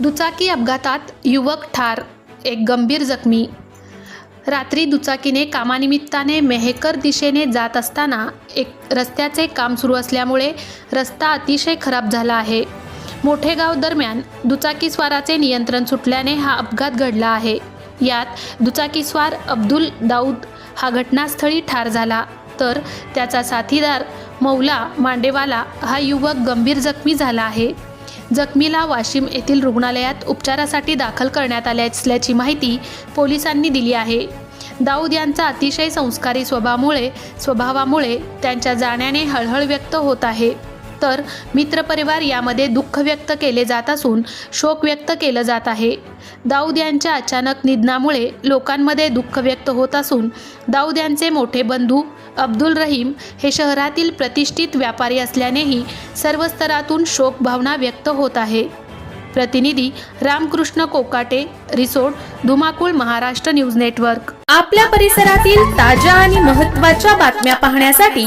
दुचाकी अपघातात युवक ठार एक गंभीर जखमी. रात्री दुचाकीने कामानिमित्ताने मेहेकर दिशेने जात असताना एक रस्त्याचे काम सुरू असल्यामुळे रस्ता अतिशय खराब झाला आहे. मोठेगाव दरम्यान दुचाकीस्वाराचे नियंत्रण सुटल्याने हा अपघात घडला आहे. यात दुचाकीस्वार अब्दुल दाऊद हा घटनास्थळी ठार झाला. तर त्याचा साथीदार मौला मांडेवाला हा युवक गंभीर जखमी झाला आहे. जखमीला वाशिम येथील रुग्णालयात उपचारासाठी दाखल करण्यात आले असल्याची माहिती पोलिसांनी दिली आहे. दाऊद यांचा अतिशय संस्कारी स्वभावामुळे स्वभावामुळे त्यांच्या जाण्याने हळहळ व्यक्त होत आहे. तर मित्रपरिवार यामध्ये दुःख व्यक्त केले जात असून शोक व्यक्त केलं जात आहे. दाऊद यांच्या अचानक निधनामुळे लोकांमध्ये दुःख व्यक्त होत असून दाऊद यांचे मोठे बंधू अब्दुल रहीम हे शहरातील प्रतिष्ठित व्यापारी असल्यानेही सर्व स्तरातून शोक भावना व्यक्त होत आहे. प्रतिनिधी रामकृष्ण कोकाटे रिसोड धुमाकूळ महाराष्ट्र न्यूज नेटवर्क. आपल्या परिसरातील ताज्या आणि महत्त्वाच्या बातम्या पाहण्यासाठी